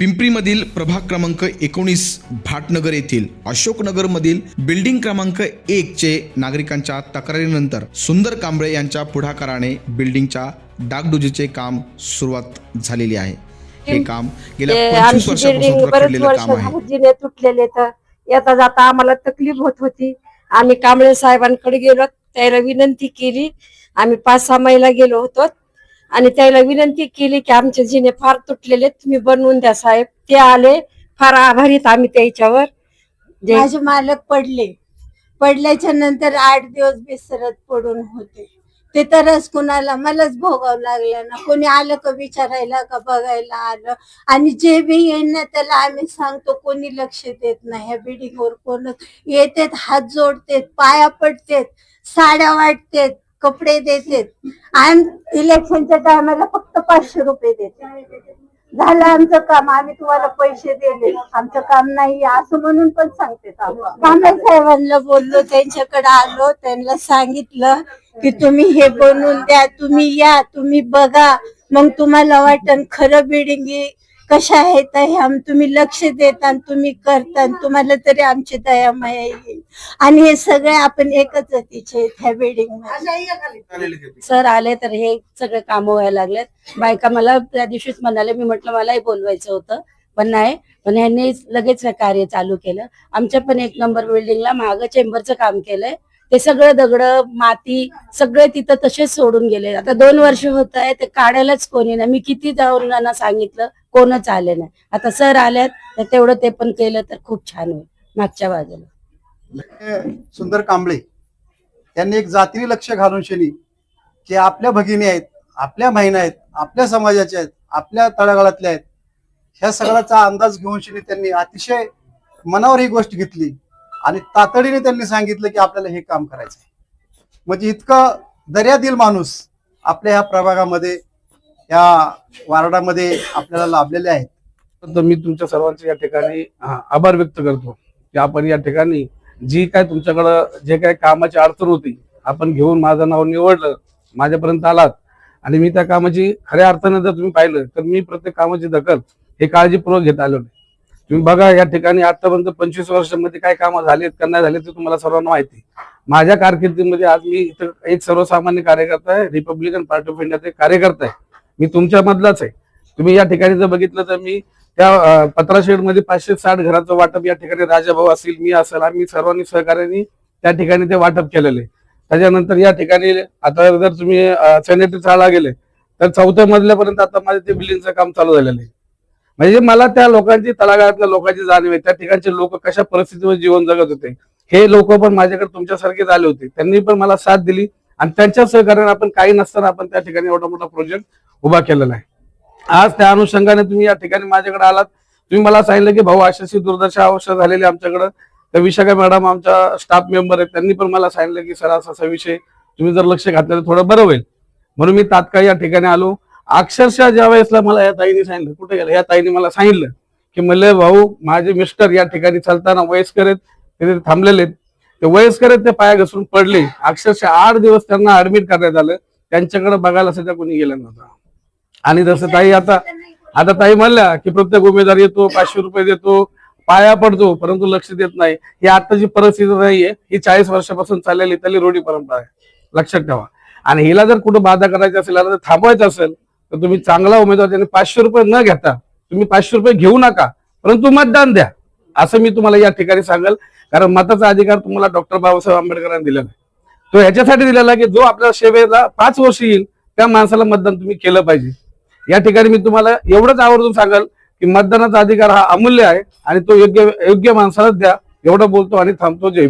पिंपरीमधील प्रभाग क्रमांक एकोणीस भाटनगर येथील अशोकनगरमधील बिल्डिंग क्रमांक एक चे नागरिकांच्या तक्रारीनंतर सुंदर कांबळे यांच्या पुढाकाराने बिल्डिंगच्या डागडुजीचे काम सुरुवात झालेली आहे. हे काम गेल्या पंचवीस वर्षापासून रखडलेलं काम आहे. तुटलेले तर येता जाता आम्हाला तकलीफ होत होती. आम्ही कांबळे साहेबांकडे गेलो त्याला विनंती केली. आम्ही पाच सहा महिला गेलो होतो. आणि त्याला विनंती केली की आमचे जिने फार तुटलेले तुम्ही बनवून द्या साहेब. ते आले फार आभारीत आम्ही त्याच्यावर. माझे मालक पडले. पडल्याच्या नंतर आठ दिवस बिसरत पडून होते. ते तरच कुणाला मलाच भोगावं लागलं ना. कोणी आलं का विचारायला का बघायला आलं? आणि जे बी येईल ना त्याला आम्ही सांगतो कोणी लक्ष देत नाही. ह्या बिल्डिंगवर कोण येतेत हात जोडतेत पाया पडतेत साड्या वाटतेत. कपडे देतेत. आम इलेक्शनच्या टायमाला फक्त पाचशे रुपये देते. झालं आमचं काम आम्ही तुम्हाला पैसे दिले. आमचं काम नाही असं म्हणून पण सांगते कांबळे साहेबांना बोललो त्यांच्याकडे आलो त्यांना सांगितलं की तुम्ही हे बनवून द्या तुम्ही या तुम्ही बघा. मग तुम्हाला वाटन खरं बिल्डिंग कशा आहेत हे आम तुम्ही लक्ष देता आणि तुम्ही करता आणि तुम्हाला तरी आमची दया माया येईल. आणि हे सगळे आपण एकच तिचे ह्या बिल्डिंगमध्ये. सर आले तर हे सगळे काम व्हायला लागलेत. बायका मला त्या दिवशीच म्हणाले मी म्हटलं मलाही बोलवायचं होतं पण नाही. पण ह्यांनी लगेच हे कार्य चालू केलं. आमच्या पण एक नंबर बिल्डिंगला मागं चेंबरचं काम केलंय. ते सगळं दगड माती सगळे तिथं तसेच सोडून गेले. आता दोन वर्ष होत आहे ते काढायलाच कोणी नाही. मी किती जाऊन त्यांना सांगितलं कोणच आले नाही. आता सर आल्यात तर तेवढं ते पण केलं तर खूप छान होईल. मागच्या बाजूला. सुंदर कांबळे यांनी एक जातीने लक्ष घालून शनी की आपल्या भगिनी आहेत आपल्या बहिणी आहेत आपल्या समाजाच्या आहेत आपल्या तळागाळातल्या आहेत. ह्या सगळ्याचा अंदाज घेऊन शनी त्यांनी अतिशय मनावर ही गोष्ट घेतली. आणि तातडीने त्यांनी सांगितलं की आपल्याला हे काम करायचं आहे म्हणजे इतकं दर्यादिल माणूस आपल्या ह्या प्रभागामध्ये या वार्डामध्ये आपल्याला लाभलेले आहेत. तर मी तुमच्या सर्वांचे या ठिकाणी हा, आभार व्यक्त करतो की आपण या ठिकाणी जी काय तुमच्याकडं जे काय कामाची अडचण होती आपण घेऊन माझं नाव निवडलं माझ्यापर्यंत आलात. आणि मी त्या कामाची खऱ्या अर्थाने जर तुम्ही पाहिलं तर मी प्रत्येक कामाची दखल हे काळजीपूर्वक घेत आलो नाही. तुम्ही बघा या ठिकाणी आतापर्यंत पंचवीस वर्षामध्ये काय कामं झालीत का नाही झाले ते तुम्हाला सर्वांना माहिती माझ्या कारकिर्दीमध्ये आज मी इथं एक सर्वसामान्य कार्यकर्ता आहे रिपब्लिकन पार्टी ऑफ इंडियाचे कार्यकर्ता आहे. मी तुमच्यामधलाच आहे. तुम्ही या ठिकाणी जर बघितलं तर मी त्या पत्राशेडमध्ये पाचशे साठ घराचं वाटप या ठिकाणी राजाभाऊ असतील मी असेल आम्ही सर्वांनी सहकार्याने त्या ठिकाणी ते वाटप केलेले त्याच्यानंतर या ठिकाणी आता जर तुम्ही सॅनिटरी चाळा गेले तर चौथ्या मजल्यापर्यंत आता माझे ते बिल्डिंगचं काम चालू झालेलं आहे. म्हणजे मला त्या लोकांची तळागाळातल्या लोकांची जाणीव आहे. त्या ठिकाणचे लोक कशा परिस्थितीवर जीवन जगत होते हे लोक पण माझ्याकडे तुमच्यासारखेच आले होते. त्यांनी पण मला साथ दिली आणि त्यांच्या सहकार्याने आपण काही नसताना आपण त्या ठिकाणी एवढा मोठा प्रोजेक्ट उभा केलेला आहे. आज त्या अनुषंगाने तुम्ही या ठिकाणी माझ्याकडे आलात. तुम्ही मला सांगितलं की भाऊ अशाशी दुर्दशा अवस्था झालेली आमच्याकडं. तर विशाखा मॅडम आमच्या स्टाफ मेंबर आहेत. त्यांनी पण मला सांगितलं की सर असा असा विषय तुम्ही जर लक्ष घातलं तर थोडं बरं होईल. म्हणून मी तात्काळ या ठिकाणी आलो. अक्षरशः ज्या वेळेसला मला या ताईने सांगितलं कुठे गेलं? या ताईने मला सांगितलं की म्हणले भाऊ माझे मिस्टर या ठिकाणी चालताना वयस्कर आहेत ते तिथे थांबलेले ते वयस्कर आहेत ते पाया घसरून पडले. अक्षरशः आठ दिवस त्यांना ऍडमिट करण्यात आलं. त्यांच्याकडे बघायला सध्या कोणी गेलं नव्हतं. आणि जसं ताई आता आता ताई म्हणल्या की प्रत्येक उमेदवार येतो पाचशे रुपये देतो पाया पडतो परंतु लक्ष देत नाही. ही आताची परिस्थिती नाहीये ही चाळीस वर्षापासून चाललेली इथली रूढी परंपरा आहे. लक्षात ठेवा. आणि हिला जर कुठं बाधा करायची असेल थांबवायचं असेल तर तुम्ही चांगला उमेदवार त्याने पाचशे रुपये न घेता तुम्ही पाचशे रुपये घेऊ नका परंतु मतदान द्या. असं मी तुम्हाला या ठिकाणी सांगेल. कारण मताचा अधिकार तुम्हाला डॉक्टर बाबासाहेब आंबेडकरांनी दिलेला आहे. तो ह्याच्यासाठी दिलेला की जो आपल्या सेवेला पाच वर्ष येईल त्या माणसाला मतदान तुम्ही केलं पाहिजे. या ठिकाणी मी तुम्हाला एवढंच आवर्जून सांगाल की मतदानाचा अधिकार हा अमूल्य आहे आणि तो योग्य योग्य माणसालाच द्या. एवढं बोलतो आणि थांबतो. जय